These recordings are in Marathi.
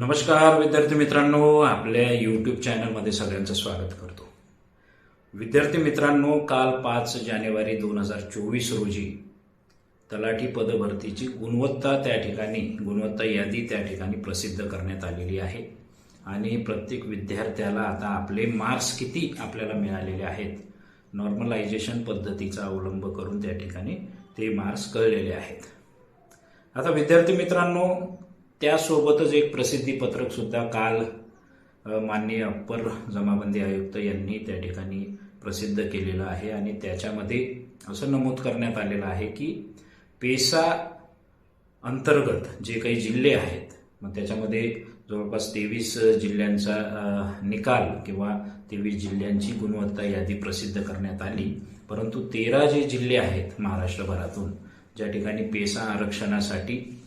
नमस्कार विद्यार्थी मित्रांनो. आपल्या यूट्यूब चॅनलमध्ये सगळ्यांचं स्वागत करतो. विद्यार्थी मित्रांनो काल पाच जानेवारी दोन हजार चोवीस रोजी तलाठी पदभरतीची गुणवत्ता त्या ठिकाणी गुणवत्ता यादी त्या ठिकाणी प्रसिद्ध करण्यात आलेली आहे. आणि प्रत्येक विद्यार्थ्याला आता आपले मार्क्स किती आपल्याला मिळालेले आहेत नॉर्मलायझेशन पद्धतीचा अवलंब करून त्या ठिकाणी ते मार्क्स कळलेले आहेत. आता विद्यार्थी मित्रांनो त्यासोबतच एक प्रसिद्धी पत्रक सुद्धा काल माननीय अप्पर जमाबंदी आयुक्त यांनी त्या ठिकाणी प्रसिद्ध केलेलं आहे आणि त्याच्यामध्ये असं नमूद करण्यात आलेलं आहे की पेसा अंतर्गत जे काही जिल्हे आहेत मग त्याच्यामध्ये जवळपास तेवीस जिल्ह्यांचा निकाल किंवा तेवीस जिल्ह्यांची गुणवत्ता यादी प्रसिद्ध करण्यात आली. परंतु तेरा जे जिल्हे आहेत महाराष्ट्रभरातून ज्या ठिकाणी पेसा आरक्षणासाठी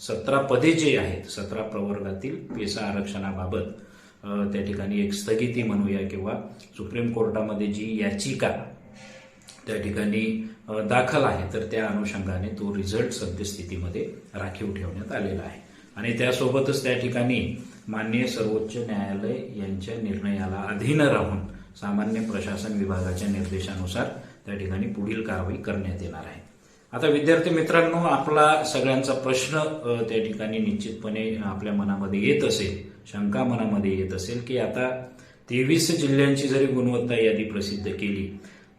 सतरा पदे जे आहेत सतरा प्रवर्गातील पेसा आरक्षणाबाबत त्या ठिकाणी एक स्थगिती म्हणूया किंवा सुप्रीम कोर्टामध्ये जी याचिका त्या ठिकाणी दाखल आहे तर त्या अनुषंगाने तो रिझल्ट सद्यस्थितीमध्ये राखीव ठेवण्यात आलेला आहे. आणि त्यासोबतच त्या ठिकाणी माननीय सर्वोच्च न्यायालय यांच्या निर्णयाला अधीन राहून सामान्य प्रशासन विभागाच्या निर्देशानुसार त्या ठिकाणी पुढील कारवाई करण्यात येणार आहे. आता विद्यार्थी मित्रांनो आपला सगळ्यांचा प्रश्न त्या ठिकाणी निश्चितपणे आपल्या मनामध्ये येत असेल शंका मनामध्ये येत असेल की आता तेवीस जिल्ह्यांची जरी गुणवत्ता यादी प्रसिद्ध केली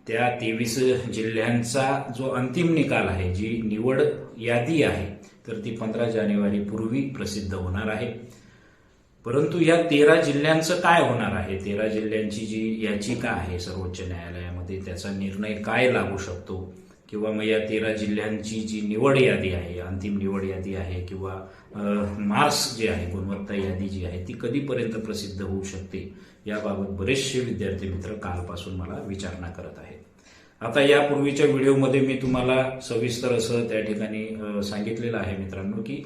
त्या तेवीस जिल्ह्यांचा जो अंतिम निकाल आहे जी निवड यादी आहे तर ती पंधरा जानेवारी पूर्वी प्रसिद्ध होणार आहे. परंतु या तेरा जिल्ह्यांचं काय होणार आहे? तेरा जिल्ह्यांची जी याचिका आहे सर्वोच्च न्यायालयामध्ये त्याचा निर्णय काय लागू शकतो? किंवा मग या तेरा जिल्ह्यांची जी निवड यादी आहे अंतिम निवड यादी आहे किंवा मार्क्स जे आहे गुणवत्ता यादी जी आहे ती कधीपर्यंत प्रसिद्ध होऊ शकते याबाबत बरेचसे विद्यार्थी मित्र कालपासून मला विचारणा करत आहेत. आता यापूर्वीच्या व्हिडिओमध्ये मी तुम्हाला सविस्तर असं त्या ठिकाणी सांगितलेलं आहे मित्रांनो की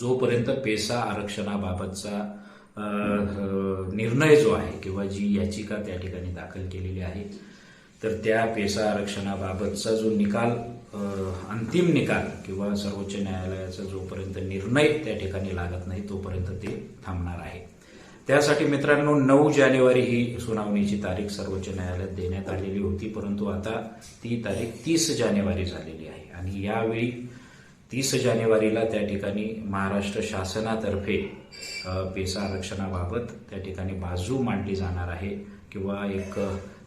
जोपर्यंत पेसा आरक्षणाबाबतचा निर्णय जो आहे किंवा जी याचिका त्या ठिकाणी दाखल केलेली आहे तर त्या पेसा आरक्षणाबाबतचा जो निकाल अंतिम निकाल किंवा सर्वोच्च न्यायालयाचा जोपर्यंत निर्णय त्या ठिकाणी लागत नाही तोपर्यंत ते थांबणार आहे. त्यासाठी मित्रांनो नऊ जानेवारी ही सुनावणीची तारीख सर्वोच्च न्यायालयात देण्यात आलेली होती परंतु आता ती तारीख तीस जानेवारी झालेली आहे. आणि यावेळी तीस जानेवारीला त्या ठिकाणी महाराष्ट्र शासनातर्फे पेसा आरक्षणाबाबत त्या ठिकाणी बाजू मांडली जाणार आहे किंवा एक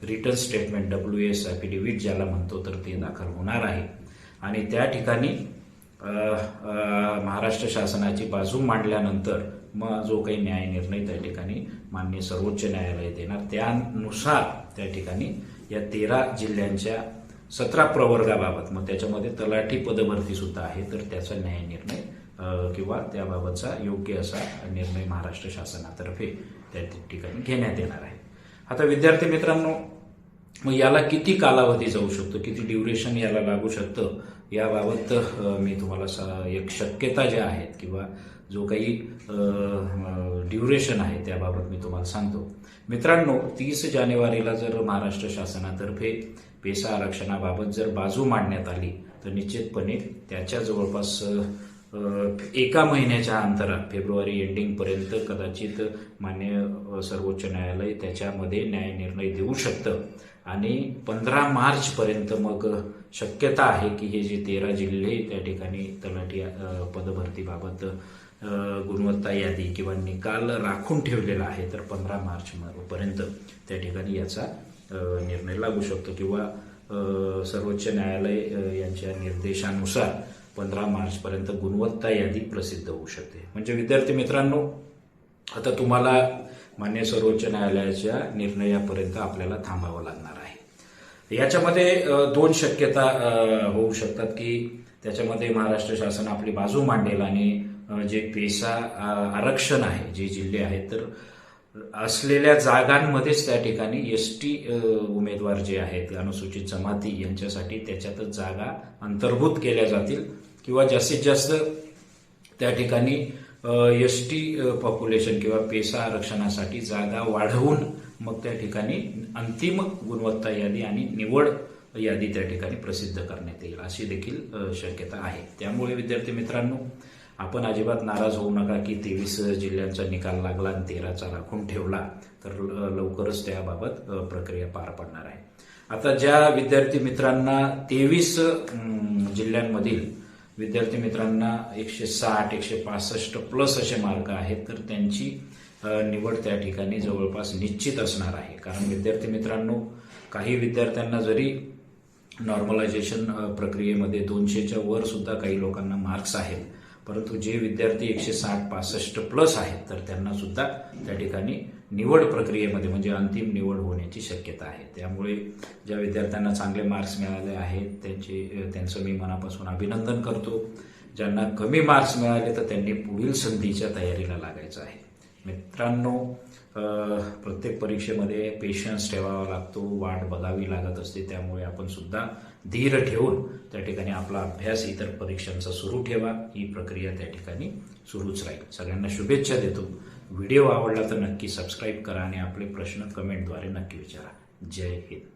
return statement W S affidavit ज्याला म्हणतो तर ते दाखल होणार आहे. आणि त्या ठिकाणी महाराष्ट्र शासनाची बाजू मांडल्यानंतर मग जो काही न्याय निर्णय त्या ठिकाणी मान्य सर्वोच्च न्यायालय देणार त्यानुसार त्या ठिकाणी या तेरा जिल्ह्यांच्या सतरा प्रवर्गाबाबत मग त्याच्यामध्ये तलाठी पदभरती सुद्धा आहे तर त्याचा न्याय निर्णय किंवा त्याबाबतचा योग्य असा निर्णय महाराष्ट्र शासनातर्फे त्या ठिकाणी घेण्यात येणार आहे. आता विद्यार्थी मित्रांनो मग याला किती कालावधी जाऊ शकतो? किती ड्युरेशन याला लागू शकतं? याबाबत मी तुम्हाला सा- एक शक्यता ज्या आहेत किंवा जो काही ड्युरेशन आहे त्याबाबत मी तुम्हाला सांगतो. मित्रांनो तीस जानेवारीला जर महाराष्ट्र शासनातर्फे पेसा आरक्षणाबाबत जर बाजू मांडण्यात आली तर निश्चितपणे त्याच्या जवळपास एका महिन्याच्या अंतरात फेब्रुवारी एंडिंगपर्यंत कदाचित मान्य सर्वोच्च न्यायालय त्याच्यामध्ये न्याय निर्णय देऊ शकतं. आणि पंधरा मार्चपर्यंत मग शक्यता आहे की हे जे तेरा जिल्हे त्या ठिकाणी तलाठी पदभरतीबाबत गुणवत्ता यादी किंवा निकाल राखून ठेवलेला आहे तर पंधरा मार्चपर्यंत त्या ठिकाणी याचा निर्णय लागू शकतो. किंवा सर्वोच्च न्यायालय यांच्या निर्देशानुसार पंधरा मार्चपर्यंत गुणवत्ता यादी प्रसिद्ध होऊ शकते. म्हणजे विद्यार्थी मित्रांनो आता तुम्हाला मान्य सर्वोच्च न्यायालयाच्या निर्णयापर्यंत आपल्याला थांबावं लागणार आहे. याच्यामध्ये दोन शक्यता होऊ शकतात की त्याच्यामध्ये महाराष्ट्र शासन आपली बाजू मांडेल आणि जे पेसा आरक्षण आहे जे जिल्हे आहेत तर असलेल्या जागांमध्येच त्या ठिकाणी एस टी उमेदवार जे आहेत अनुसूचित जमाती यांच्यासाठी त्याच्यातच जागा अंतर्भूत केल्या जातील. किंवा जास्तीत जास्त त्या ठिकाणी एस टी पॉप्युलेशन किंवा पेसा आरक्षणासाठी जागा वाढवून मग त्या ठिकाणी अंतिम गुणवत्ता यादी आणि निवड यादी त्या ठिकाणी प्रसिद्ध करण्यात येईल अशी देखील शक्यता आहे. त्यामुळे विद्यार्थी मित्रांनो आपण अजिबात नाराज होऊ नका की तेवीस जिल्ह्यांचा निकाल लागला आणि तेराचा राखून ठेवला तर ल- लवकरच त्याबाबत प्रक्रिया पार पडणार आहे. आता ज्या विद्यार्थी मित्रांना तेवीस जिल्ह्यांमधील विद्यार्थी मित्रांना एकशे साठ एकशे पासष्ट प्लस असे मार्क आहेत तर त्यांची निवड त्या ठिकाणी जवळपास निश्चित असणार आहे. कारण विद्यार्थी मित्रांनो काही विद्यार्थ्यांना जरी नॉर्मलायझेशन प्रक्रियेमध्ये दोनशेच्या वर सुद्धा काही लोकांना मार्क्स आहेत परंतु जे विद्यार्थी एकशे साठ पासष्ट प्लस आहेत तर त्यांना सुद्धा त्या ठिकाणी निवड प्रक्रियेमध्ये म्हणजे अंतिम निवड होण्याची शक्यता आहे. त्यामुळे ज्या विद्यार्थ्यांना चांगले मार्क्स मिळाले आहेत त्यांचे त्यांचं मी मनापासून अभिनंदन करतो. ज्यांना कमी मार्क्स मिळाले तर त्यांनी पुढील संधीच्या तयारीला लागायचं आहे. मित्रांनो प्रत्येक परीक्षेमध्ये पेशन्स ठेवावा लागतो वाट बघावी लागत असते त्यामुळे आपण सुद्धा धीर ठेवून त्या ठिकाणी आपला अभ्यास इतर परीक्षांचा सुरू ठेवा. ही प्रक्रिया त्या ठिकाणी सुरूच राहील. सगळ्यांना शुभेच्छा देतो. व्हिडिओ आवडला तर नक्की सबस्क्राईब करा आणि आपले प्रश्न कमेंटद्वारे नक्की विचारा. जय हिंद.